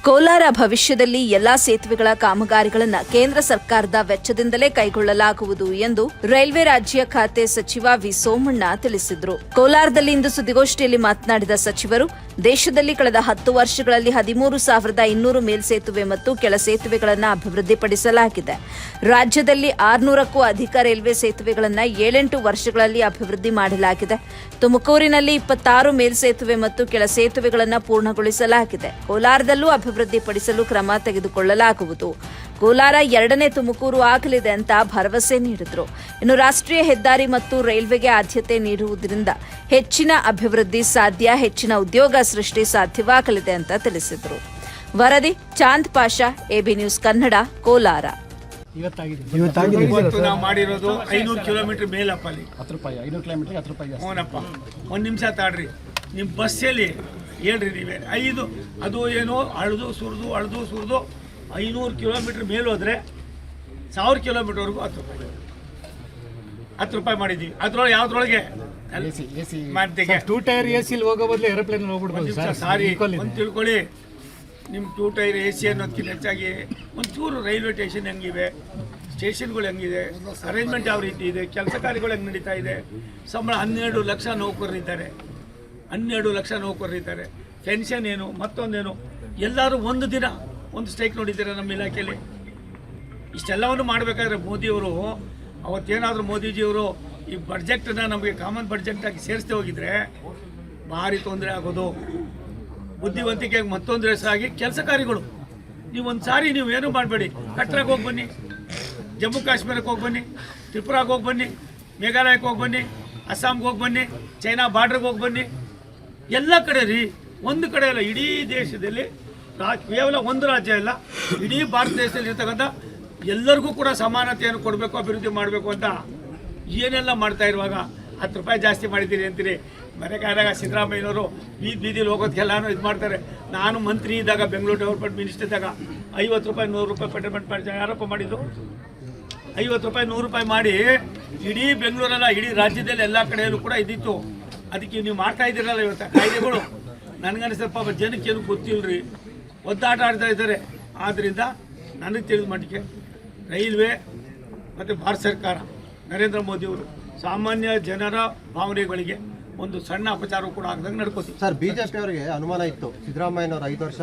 ಕೋಲಾರ ಭವಿಷ್ಯದಲ್ಲಿ ಎಲ್ಲಾ ಸೇತುವೆಗಳ ಕಾಮಗಾರಿಗಳನ್ನು ಕೇಂದ್ರ ಸರ್ಕಾರದ ವೆಚ್ಚದಿಂದಲೇ ಕೈಗೊಳ್ಳಲಾಗುವುದು ಎಂದು ರೈಲ್ವೆ ರಾಜ್ಯ ಖಾತೆ ಸಚಿವ ವಿ ಸೋಮಣ್ಣ ತಿಳಿಸಿದರು. ಕೋಲಾರದಲ್ಲಿ ಇಂದು ಸುದ್ದಿಗೋಷ್ಠಿಯಲ್ಲಿ ಮಾತನಾಡಿದ ಸಚಿವರು ದೇಶದಲ್ಲಿ ಕಳೆದ ಹತ್ತು ವರ್ಷಗಳಲ್ಲಿ ಹದಿಮೂರು ಸಾವಿರದ ಇನ್ನೂರು ಮೇಲ್ಸೇತುವೆ ಮತ್ತು ಕೆಳ ಸೇತುವೆಗಳನ್ನು ಅಭಿವೃದ್ಧಿಪಡಿಸಲಾಗಿದೆ. ರಾಜ್ಯದಲ್ಲಿ ಆರುನೂರಕ್ಕೂ ಅಧಿಕ ರೈಲ್ವೆ ಸೇತುವೆಗಳನ್ನು ಏಳೆಂಟು ವರ್ಷಗಳಲ್ಲಿ ಅಭಿವೃದ್ಧಿ ಮಾಡಲಾಗಿದೆ. ತುಮಕೂರಿನಲ್ಲಿ ಇಪ್ಪತ್ತಾರು ಮೇಲ್ಸೇತುವೆ ಮತ್ತು ಕೆಳ ಸೇತುವೆಗಳನ್ನು ಪೂರ್ಣಗೊಳಿಸಲಾಗಿದೆ. ಕೋಲಾರದಲ್ಲೂ ಅಭಿವೃದ್ಧಿಪಡಿಸಲು ಕ್ರಮ ತೆಗೆದುಕೊಳ್ಳಲಾಗುವುದು. ಕೋಲಾರ ಎರಡನೇ ತುಮಕೂರು ಆಗಲಿದೆ ಅಂತ ಭರವಸೆ ನೀಡಿದರು. ಇನ್ನು ರಾಷ್ಟ್ರೀಯ ಹೆದ್ದಾರಿ ಮತ್ತು ರೈಲ್ವೆಗೆ ಆದ್ಯತೆ ನೀಡುವುದರಿಂದ ಹೆಚ್ಚಿನ ಅಭಿವೃದ್ಧಿ ಸಾಧ್ಯ ಹೆಚ್ಚಿನ ಉದ್ಯೋಗ ಸೃಷ್ಟಿ ಸಾಧ್ಯವಾಗಲಿದೆ ಅಂತ ತಿಳಿಸಿದರು. ವರದಿ ಚಾಂದ್ ಪಾಷಾ ಎಬಿ ನ್ಯೂಸ್ ಕನ್ನಡ ಕೋಲಾರ. ಇವತ್ತಾಗಿದೆ. ಇವತ್ತು ನಾವು ಮಾಡಿರೋದು ಐನೂರು ಕಿಲೋಮೀಟರ್ ಮೇಲಪ್ಪ ಅಲ್ಲಿ ಹತ್ತು ರೂಪಾಯಿ ಐನೂರು ಕಿಲೋಮೀಟರ್ ಹತ್ತು ರೂಪಾಯಿ ಹ್ಞೂನಪ್ಪ ಒಂದು ನಿಮಿಷ ತಾಡ್ರಿ. ನಿಮ್ಮ ಬಸ್ಸಲ್ಲಿ ಹೇಳ್ರಿ ನೀವೇ. ಐದು ಅದು ಏನೋ ಅಳ್ದು ಸುರಿದು ಅಳ್ದು ಸುರಿದು ಐನೂರು ಕಿಲೋಮೀಟ್ರ್ ಮೇಲೆ ಹೋದ್ರೆ ಸಾವಿರ ಕಿಲೋಮೀಟ್ರ್ವರೆಗೂ ಹತ್ತು ರೂಪಾಯಿ ಹತ್ತು ರೂಪಾಯಿ ಮಾಡಿದ್ದೀವಿ. ಅದ್ರೊಳಗೆ ಯಾವ್ದ್ರೊಳಗೆ? ಟೂ ಟೈರ್ ಎ ಸಿಲಿ ಹೋಗೋ ಬದಲು ಏರೋಪ್ಲೇನ್ ಹೋಗ್ಬಿಡ್ಬೋದು ಸರ್. ಒಂದು ತಿಳ್ಕೊಳ್ಳಿ. ನಿಮ್ಮ ಟೂ ಟೈರ್ ಎ ಸಿ ಅನ್ನೋದಕ್ಕಿಂತ ಹೆಚ್ಚಾಗಿ ಒಂಚೂರು ರೈಲ್ವೆ ಸ್ಟೇಷನ್ ಹೆಂಗಿವೆ ಸ್ಟೇಷನ್ಗಳು ಹೆಂಗಿದೆ ಅರೇಂಜ್ಮೆಂಟ್ ಯಾವ ರೀತಿ ಇದೆ ಕೆಲಸ ಕಾರ್ಯಗಳು ಹೆಂಗೆ ನಡೀತಾ ಇದೆ. ಸಂಬಳ ಹನ್ನೆರಡು ಲಕ್ಷ ನೌಕರರಿದ್ದಾರೆ ಹನ್ನೆರಡು ಲಕ್ಷ ನೌಕರರಿದ್ದಾರೆ ಪೆನ್ಷನ್ ಏನು ಮತ್ತೊಂದೇನು? ಎಲ್ಲರೂ ಒಂದು ದಿನ ಒಂದು ಸ್ಟ್ರೈಕ್ ನೋಡಿದ್ದೀರಾ ನಮ್ಮ ಇಲಾಖೆಯಲ್ಲಿ? ಇಷ್ಟೆಲ್ಲವನ್ನು ಮಾಡಬೇಕಾದ್ರೆ ಮೋದಿಯವರು, ಅವತ್ತೇನಾದರೂ ಮೋದಿಜಿಯವರು ಈ ಬಡ್ಜೆಟನ್ನು ನಮಗೆ ಕಾಮನ್ ಬಡ್ಜೆಟ್ಟಾಗಿ ಸೇರಿಸ್ತೇ ಹೋಗಿದ್ರೆ ಭಾರಿ ತೊಂದರೆ ಆಗೋದು ಬುದ್ಧಿವಂತಿಕೆಗೆ ಮತ್ತೊಂದು ಹೆಸರಾಗಿ ಕೆಲಸ ಕಾರ್ಯಗಳು. ನೀವು ಒಂದು ಸಾರಿ ನೀವು ಏನೂ ಮಾಡಬೇಡಿ. ಕಟ್ರಾಗ ಹೋಗಿ ಬನ್ನಿ, ಜಮ್ಮು ಕಾಶ್ಮೀರಕ್ಕೆ ಹೋಗಿ ಬನ್ನಿ, ತ್ರಿಪುರಾಗೆ ಹೋಗಿ ಬನ್ನಿ ಮೇಘಾಲಯಕ್ಕೆ ಹೋಗಿ ಬನ್ನಿ ಅಸ್ಸಾಂಗೆ ಹೋಗಿ ಬನ್ನಿ, ಚೈನಾ ಬಾರ್ಡ್ರಿಗೆ ಹೋಗಿ ಬನ್ನಿ. ಎಲ್ಲ ಕಡೆ ರೀ, ಒಂದು ಕಡೆ ಅಲ್ಲ, ಇಡೀ ದೇಶದಲ್ಲಿ ರಾ- ಕೇವಲ ಒಂದು ರಾಜ್ಯ ಇಲ್ಲ ಇಡೀ ಭಾರತ ದೇಶದಲ್ಲಿ ಇರ್ತಕ್ಕಂಥ ಎಲ್ಲರಿಗೂ ಕೂಡ ಸಮಾನತೆಯನ್ನು ಕೊಡಬೇಕು, ಅಭಿವೃದ್ಧಿ ಮಾಡಬೇಕು ಅಂತ ಏನೆಲ್ಲ ಮಾಡ್ತಾ ಇರುವಾಗ ಹತ್ತು ರೂಪಾಯಿ ಜಾಸ್ತಿ ಮಾಡಿದ್ದೀರಿ ಅಂತೀರಿ. ಮನೆ ಕಾಯ್ದಾಗ ಸಿದ್ದರಾಮಯ್ಯನವರು ಬೀದಿ ಬೀದಿಲಿ ಹೋಗೋದಕ್ಕೆಲ್ಲಾನು ಇದು ಮಾಡ್ತಾರೆ. ನಾನು ಮಂತ್ರಿ ಇದ್ದಾಗ, ಬೆಂಗಳೂರು ಡೆವಲಪ್ಮೆಂಟ್ ಮಿನಿಸ್ಟರ್ ಇದ್ದಾಗ ಐವತ್ತು ರೂಪಾಯಿ, ನೂರು ರೂಪಾಯಿ ಪೆಟ್ರೋಲ್ಮೆಂಟ್ ಮಾಡಿ ಆರೋಪ ಮಾಡಿದ್ದು? ಐವತ್ತು ರೂಪಾಯಿ, ನೂರು ರೂಪಾಯಿ ಮಾಡಿ ಇಡೀ ಬೆಂಗಳೂರಲ್ಲ, ಇಡೀ ರಾಜ್ಯದಲ್ಲಿ ಎಲ್ಲ ಕಡೆಯಲ್ಲೂ ಕೂಡ ಇದ್ದಿತ್ತು. ಅದಕ್ಕೆ ನೀವು ಮಾಡ್ತಾ ಇದ್ದೀರಲ್ಲ ಇವತ್ತು ಕಾಯ್ದೆಗಳು. ನನಗನ್ನಿಸ್ತಪ್ಪ ಜನಕ್ಕೇನು ಗೊತ್ತಿಲ್ಲರಿ ಒದ್ದಾಟ ಆಡ್ತಾ ಇದ್ದಾರೆ. ಆದ್ದರಿಂದ ನನಗೆ ತಿಳಿದ ಮಟ್ಟಿಗೆ ರೈಲ್ವೆ ಮತ್ತು ಭಾರತ ಸರ್ಕಾರ, ನರೇಂದ್ರ ಮೋದಿಯವರು ಸಾಮಾನ್ಯ ಜನರ ಭಾವನೆಗಳಿಗೆ ಒಂದು ಸಣ್ಣ ಅಪಚಾರ ಕೂಡ ಆಗದಂಗೆ ನಡ್ಕೋತೀವಿ. ಸರ್, ಬಿಜೆಪಿ ಅವರಿಗೆ ಅನುಮಾನ ಇತ್ತು. ಸಿದ್ದರಾಮಯ್ಯನವರು ಐದು ವರ್ಷ